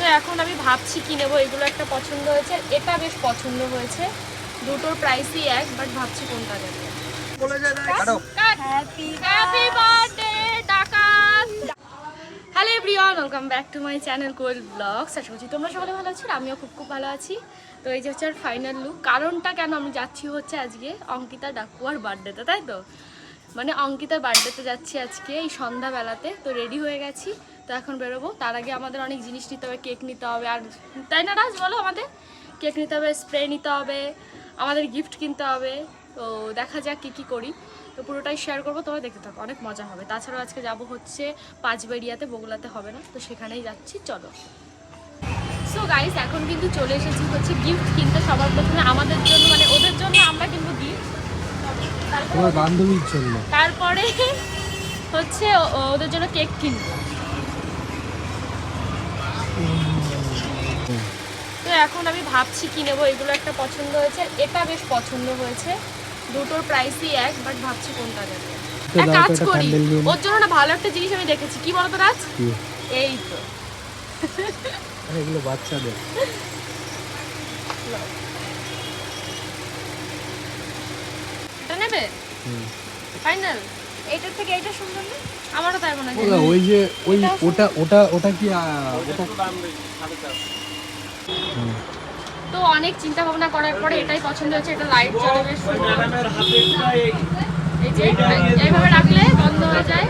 তো এখন আমি ভাবছি কি নেব এগুলো একটা পছন্দ হয়েছে। এটা বেশ পছন্দ হয়েছে। দুটোর প্রাইসই এক বাট ভাবছি কোনটা নেব। হ্যাপি বার্থডে ডাকাত hello everyone welcome back to my channel Koyel blogs আশা করছি তোমরা সকলে ভালো আছো আমিও খুব খুব ভালো আছি। তো এই যে হচ্ছে আর ফাইনাল লুক কারণটা কেন আমি যাচ্ছি হচ্ছে আজকে অঙ্কিতা ডাকুয়ার বার্থডেতে তাই তো? মানে অঙ্কিতার বার্থডেতে যাচ্ছি আজকে, এই সন্ধ্যাবেলাতে। তো রেডি হয়ে গেছি। তো এখন বেরোবো। তার আগে আমাদের অনেক জিনিস নিতে হবে কেক নিতে হবে। আর তাই না রাজ, বলো আমাদের? কেক নিতে হবে স্প্রে নিতে হবে, আমাদের গিফট কিনতে হবে। তো দেখা যাক কী কী করি। তো পুরোটাই শেয়ার করব, তোমরা দেখতে থাকো, অনেক মজা হবে। তাছাড়াও আজকে যাব হচ্ছে পাঁচবেড়িয়াতে, বগুলাতে হবে না। তো সেখানেই যাচ্ছি, চলো। সো গাইস এখন কিন্তু চলে এসেছি হচ্ছে গিফট কিনতে। সবার প্রথমে আমাদের জন্য মানে ওদের জন্য আমরা কিন্তু গিফট তোমার বান্ধবীর জন্য। তারপরে হচ্ছে ওদের জন্য কেক কিনবো। তো এখন আমি ভাবছি কি নেব এগুলো একটা পছন্দ হয়েছে। এটা বেশ পছন্দ হয়েছে। দুটোর প্রাইসই এক বাট ভাবছি কোনটা নেব। এক কাজ করি। ওর জন্য না ভালো একটা জিনিস আমি দেখেছি। কি বলতো রাজ? এই তো। এগুলো বাচ্চাদের। নেবে ফাইনাল এইটার থেকে এইটা সুন্দর না? আমারও তাই মনে হয়। ওই যে ওই ওটা ওটা ওটা কি ওটা হুম। তো অনেক চিন্তা ভাবনা করার পরে এটাই পছন্দ হয়েছে এটা লাইট জ্বলে বেশ সুন্দর। এই যে এইভাবে রাখলে বন্ধ হয়ে যায়।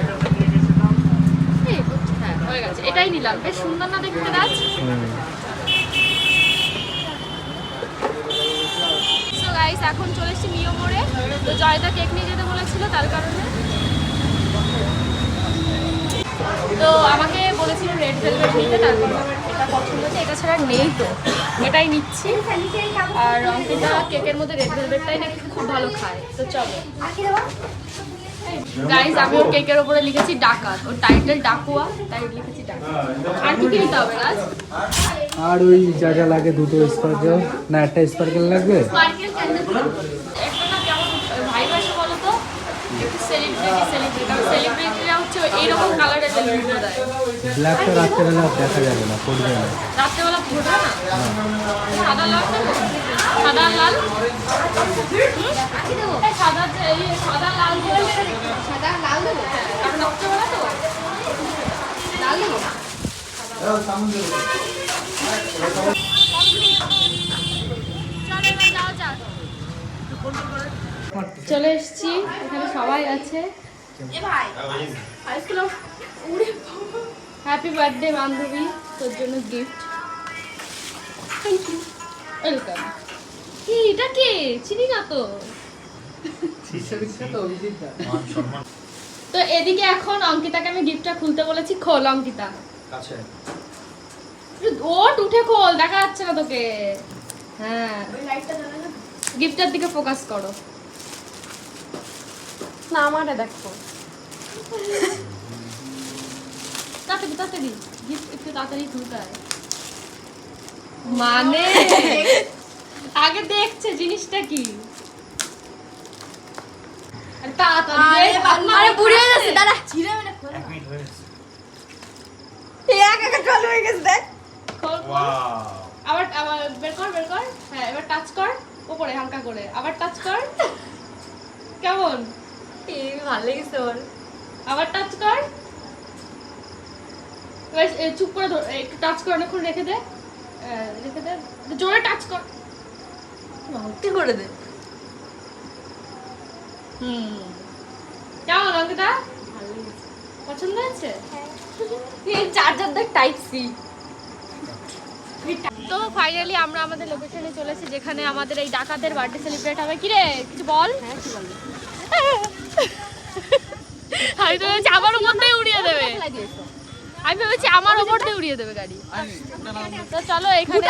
এই, হ্যাঁ হয়ে গেছে। এটাই নিলাম। বেশ সুন্দর না দেখতে রাজ হুম। সো গাইস এখন চলে এসেছি মিও মোড়ে। তো জয়দা কেক নিয়ে যেতে বলেছিল, তার কারণে। তো আমাকে বলেছিল রেড ভেলভেট নিতে তারপর এটা পছন্দ এটা ছাড়া নেই তো। এটাই নিচ্ছি। আর অঙ্কিতা কেকের মধ্যে রেড ভেলভেটটাই নাকি খুব ভালো খায়। তো চলো। গাইস আমি ওর কেকের উপরে লিখেছি ডাকাত। ওর টাইটেল ডাকুয়া তাই লিখেছি ডাকাত। আর কি কি নিতে হবে রাজ? আর ওই যা যা লাগে দুটো স্পার্কেল না একটা স্পার্কেল লাগবে? স্পার্কেল ক্যান্ডেল একটা না কেমন ভাই ভাইসে বলো তো? একটু সেলিব্রিটি সেলিব্রিটি কারণ সেলিব্রিটিরা হচ্ছে এইরকম কালারের সেলিব্রিটি দেয়। ব্ল্যাকটা রাত্রেবেলা দেখা যাবে না ফুটবে না। রাত্রেবেলা ফুটবে না? সাদা লাল দেবো সাদা লাল। সাদা সাদা লাল সাদা লাল দেবো। কারণ রাত্রেবেলা তো। লাল দেবো? চলে এসছি। এখানে সবাই আছে। হ্যাপি বার্থডে বান্ধবী। তোর জন্য গিফট থ্যাংক ইউ ওয়েলকাম কি এটা কে? চিনি না তো। তো এদিকে এখন অঙ্কিতাকে আমি গিফটটা খুলতে বলেছি খোল অঙ্কিতা। ওট উঠে খোল দেখা যাচ্ছে না তোকে। হ্যাঁ। গিফটের দিকে ফোকাস করো। না আমারে দেখো। তাড়াতাড়ি তাড়াতাড়ি গিফট একটু তাড়াতাড়ি খুলতে হয়। মানে? আগে দেখছে জিনিসটা কি? আরে হয়ে গেছে এক এক হয়ে গেছে দেখ। খোল। আবার আবার বের কর বের কর। হ্যাঁ এবার টাচ কর উপরে হালকা করে। আবার টাচ কর। কেমন? এই ভালো লেগেছে ওর। আবার টাচ কর। এবার চুপ করে ধর একটু টাচ করে অনেকক্ষণ রেখে দে। রেখে দে। জোরে টাচ কর। করে দে হুম কেমন অঙ্কিতা পছন্দ হয়েছে এই চার্জার দেখ টাইপ সি তো ফাইনালি আমরা আমাদের লোকেশনে চলে এসেছি যেখানে আমাদের এই ডাকাতের বার্থডে সেলিব্রেট হবে। কি রে কিছু বল? হ্যাঁ আমি তো ভেবেছি আমার উপর দিয়ে উড়িয়ে দেবে। আমি ভেবেছি আমার উপর দিয়ে উড়িয়ে দেবে গাড়ি। তো চলো এখানে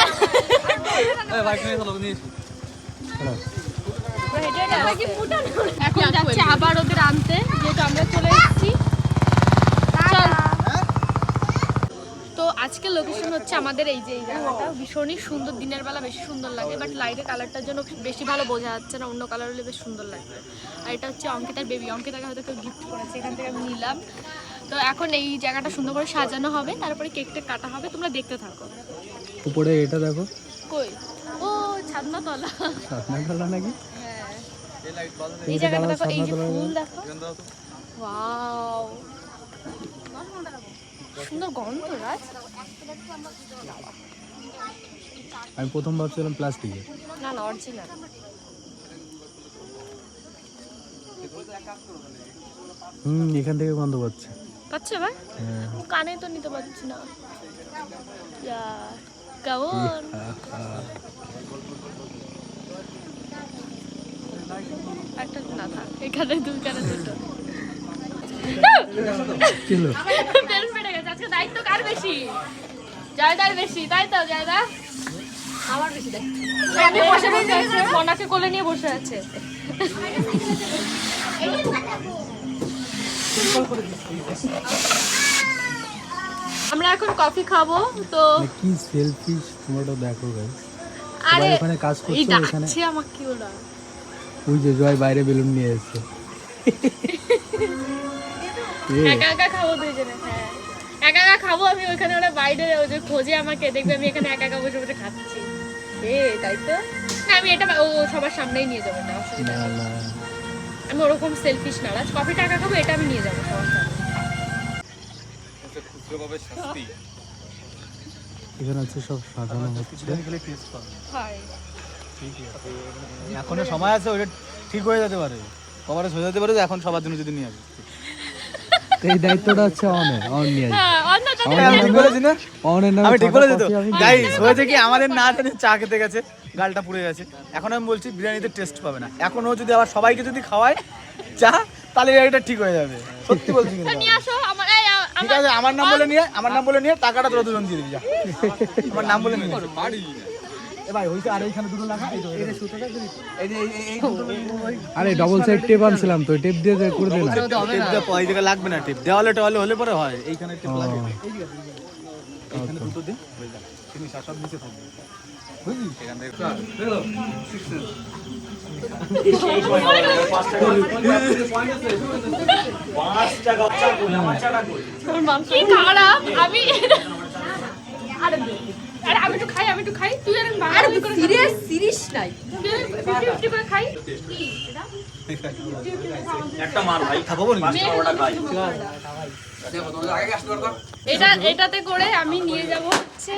এখন যাচ্ছে আবার ওদের আনতে যেহেতু আমরা চলে এসেছি। তো আজকের লোকেশন হচ্ছে আমাদের এই যে এই জায়গাটা। ভীষণই সুন্দর দিনের বেলা বেশি সুন্দর লাগে বাট লাইটের কালারটার জন্য বেশি ভালো বোঝা যাচ্ছে না অন্য কালার হলে বেশ সুন্দর লাগবে। আর এটা হচ্ছে অঙ্কিতার বেবি অঙ্কিতাকে হয়তো কেউ গিফট করেছে এখান থেকে আমি নিলাম। তো এখন এই জায়গাটা সুন্দর করে সাজানো হবে তারপরে কেকটা কাটা হবে তোমরা দেখতে থাকো। উপরে এটা দেখো। কই? নাকি? হ্যাঁ। এই এই জায়গাটা দেখো এই যে ফুল দেখো। ওয়াও। সুন্দর গন্ধ রাজ আমি প্রথম ভাবছিলাম প্লাস্টিকের না না অরিজিনাল হুম এখান থেকে গন্ধ পাচ্ছে। পাচ্ছে এবার হ্যাঁ। কানে তো নিতে পারছি না। কেমন? একটা না থাক এখানে দুইখানে দুটো। ছিল বেলুন ফেটে গেছে আজকে দায়িত্ব কার বেশি? জয়দার বেশি তাই তো জয়দা? আমার বেশি আমি বসে বসে আছে মনাকে কোলে নিয়ে বসে আছে। আমরা এখন কফি খাব তো মানে কি সেলফিশ তোমরা দেখো গাইস আরে ওখানে কাজ এখানে আমাকে ওরা। ওই যে জয় বাইরে বেলুন নিয়ে এসেছে। একা একা খাব দুইজনে হ্যাঁ। একা একা খাব আমি ওখানে ওরা বাইরে ওই যে খোঁজে আমাকে দেখবে আমি এখানে একা একা বসে বসে খাচ্ছি। এ তাই তো? না আমি এটা ও সবার সামনেই নিয়ে যাব অসুবিধা না আমি ওরকম সেলফিশ না আজ কফি টাকা খাব এটা আমি নিয়ে যাব সবার সামনে। এখানে হচ্ছে সব সাজানো হচ্ছে। হয়। এখনও সময় আছে ওটা ঠিক হয়ে যেতে পারে। কবারে হয়ে যেতে পারে যে এখন সবার জন্য যদি নিয়ে আসবে তো এই দায়িত্বটা হচ্ছে অনের অন নিয়ে আসবে। হ্যাঁ অন্যটা আমার আমি ঠিক বলেছি না? অনের নামে আমি ঠিক বলেছি তো? গাইস হয়েছে কি আমাদের না জানি চা খেতে গেছে গালটা পুড়ে গেছে। এখন আমি বলছি বিরিয়ানিতে টেস্ট পাবে না। এখন ও যদি আবার সবাইকে যদি খাওয়ায় চা তাহলে এটা ঠিক হয়ে যাবে। সত্যি বলছি কিন্তু তো নিয়ে আসো আমার ঠিক আছে আমার নাম বলে নিয়ে আমার নাম বলে নিয়ে টাকাটা তোরা দুজন দিয়ে দিবি যা। আমার নাম বলে নিয়ে ভাই হইছে আর এইখানে দুটো লাগা এই যে সুতোটা এই যে এই- এই এই দুটো আরে ডবল সাইড টেপ আনছিলাম তো টেপ দিয়ে করে দে না টিপ দেওয়া এই লাগবে না টিপ দেওয়ালে টেওয়ালে হলে পরে হয় এইখানে টিপ লাগে। এইখানে দুটো হয়ে যাবে তুমি সব নিচে থাকবে। বুঝলি? এখান থেকে কি আমি আরে আমি একটু খাই আমি একটু খাই। তুই আর আমি আরে বাঙালি করে সিরিয়াস সিরিয়াস নাই। ফিফটি ফিফটি করে খাই? খাব বলি এটা এটাতে করে আমি নিয়ে যাব হচ্ছে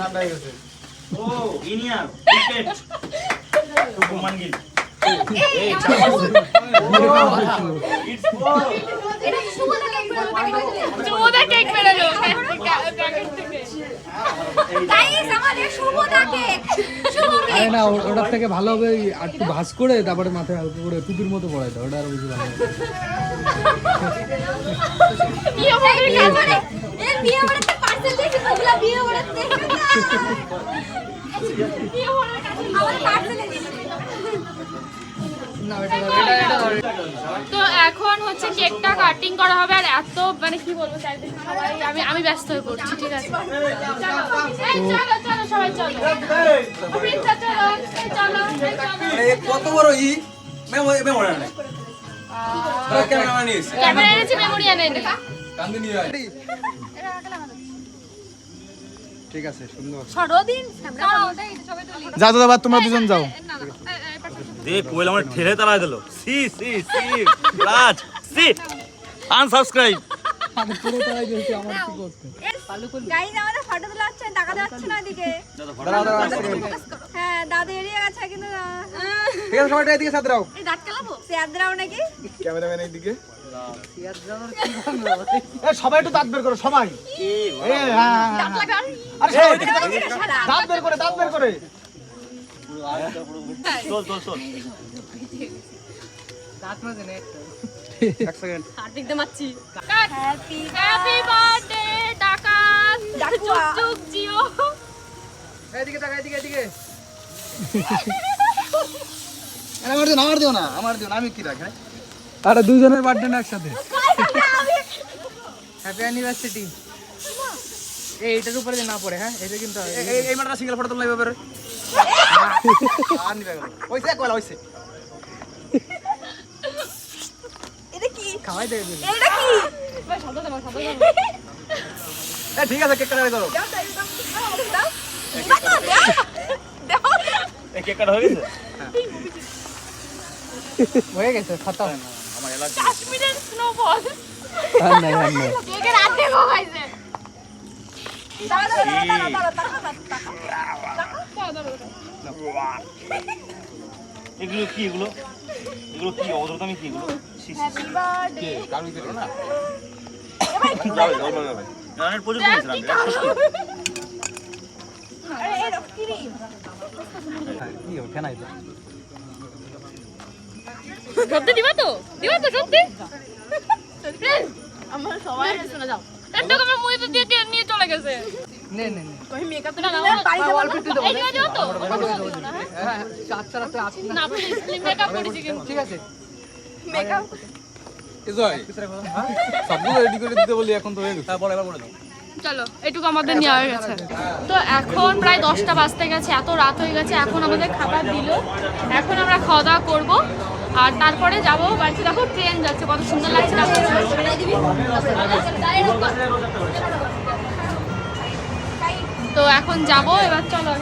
ঠান্ডা হয়ে গেছে। চোদা কেক বেরোলো থেকে আরে না ওটার থেকে ভালো হবে ওই আর একটু ভাজ করে তারপরে মাথায় হালকা করে টুপির মতো পড়াই দাও ওটা আরও বেশি ভালো হবে। বিয়ে হবে তো এখন হচ্ছে কেকটা কাটিং করা হবে আর এত মানে কি বলব সবাই আমি আমি ব্যস্ত হয়ে পড়ছি ঠিক আছে। চলো চলো চলো সবাই চলো। অভিজ্ঞতা চলো এই চলো এই চলো কত বড় ই? মেমোরি মেমোরি নাই ক্যামেরাম্যান নিয়েছে ক্যামেরা এনেছি মেমোরি এনে। নে কান্দি নিয়ে আয়। ঠিক আছে সুন্দর। যাও দাদা তোমরা দুজন যাও। দে কোয়েল আমার ঠেলে তারা দিল। সি সি সি রাজ সি। আনসাবস্ক্রাইব আমি পুরো তারাই গেছি আমার কি করতে? গাইজ আমাদের ফটো তোলা হচ্ছে দেখা যাচ্ছে না এদিকে। সবাই একটু দাঁত বের করো সবাই। হ্যাঁ, হ্যাঁ, হ্যাঁ, দাঁত- বের করে দাঁত বের করে আমার দিও না আমার দিও না আমার দিও না আমি কি রাখি হ্যাঁ? আরে দুজনের বার্থডে না একসাথে। হ্যাপি অ্যানিভার্সারি এই এটার উপরে যে না পড়ে হ্যাঁ? এটা কিন্তু এই- এই- মাঠটা সিঙ্গেল ফটো তোলা লাগবে এবারে আর নিবে গেল ওইছে কয়লা ওইছে এটা কি? খাওয়াই দেবে এইটা কি? এ, ঠিক আছে কেক কাটা করো। দাও, দাও, দাও, দাও, দাও, দাও, দাও। কেক কাটা হয়ে গেছে? হয়ে। গেছে খাতা। হয় এলার্জি কাশ্মীরের কেকের দাঁড়া, দাঁড়া, দাঁড়া, দাঁড়া। এগুলো কি এগুলো? এগুলো কি অবদামি কি? এগুলো সি। যাবে, যাবে, যাবে। প্রচুর করেছিলাম। কি? কি ওঠে নাই তো। সত্যি দিবা তো? দিবা তো সত্যি? আমরা সবাই শুনে যাও। একটু আমার মুখে তো দিয়ে দিয়ে নিয়ে চলে গেছে। নে নে নে। তুমি মেকআপ না না বাড়ি যাব না? এই দিবা তো? হ্যাঁ রাতে আসি না না মেকআপ করেছি কিন্তু। ঠিক আছে। Makeup? সবগুলো রেডি করে দিতে বলি এখন তো গেছে। এবার বলে দাও। চলো এটুকু আমাদের নেওয়া হয়ে গেছে তো এখন প্রায় দশটা বাজতে গেছে এত রাত হয়ে গেছে এখন আমাদের খাবার দিল। এখন আমরা খাওয়া দাওয়া করব। আর তারপরে যাব বাড়িতে। দেখো ট্রেন যাচ্ছে কত সুন্দর লাগছে না তো এখন যাব এবার চলো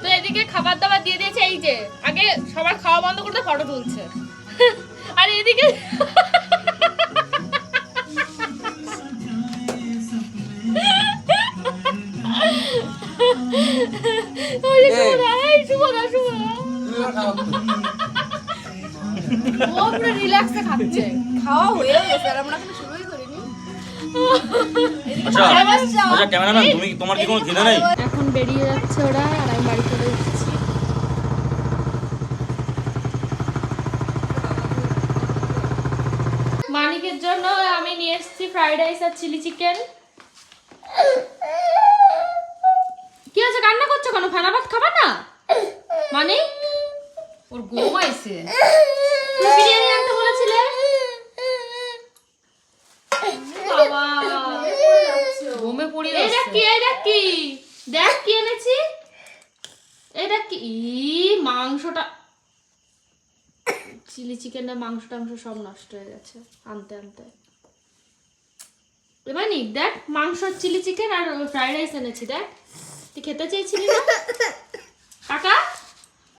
তো এদিকে খাবার দাবার দিয়ে দিয়েছে এই যে আগে সবার খাওয়া বন্ধ করতে ফটো তুলছে। আর এদিকে ও পুরো রিল্যাক্সে খাচ্ছে। খাওয়া হয়ে গেছে, আর আমরা এখনও শুরুই করিনি। আচ্ছা আচ্ছা ক্যামেরাম্যান তুমি তোমার কি কোনো ঘৃণা নেই? এখন বেরিয়ে যাচ্ছে ওরা আর আমি বাড়ি চলে মানিকের জন্য আমি নিয়ে এসেছি ফ্রাইড রাইস আর চিলি চিকেন কি আছে কান্না করছ কেন ফেনা ভাত খাবা না মানে ওর ঘুমাইছে তুমি বিরিয়ানি আনতে বলেছিলে বাবা। ঘুমে পড়ে কি দেখ কি। দেখ কি এনেছি। দেখ কি। মাংসটা। চিলি চিকেনের মাংস টাংস সব নষ্ট হয়ে গেছে আনতে আনতে। এবার নি দেখ মাংস চিলি চিকেন আর ফ্রাইড রাইস এনেছি দেখ। তুই খেতে চেয়েছিলি না? কাকা?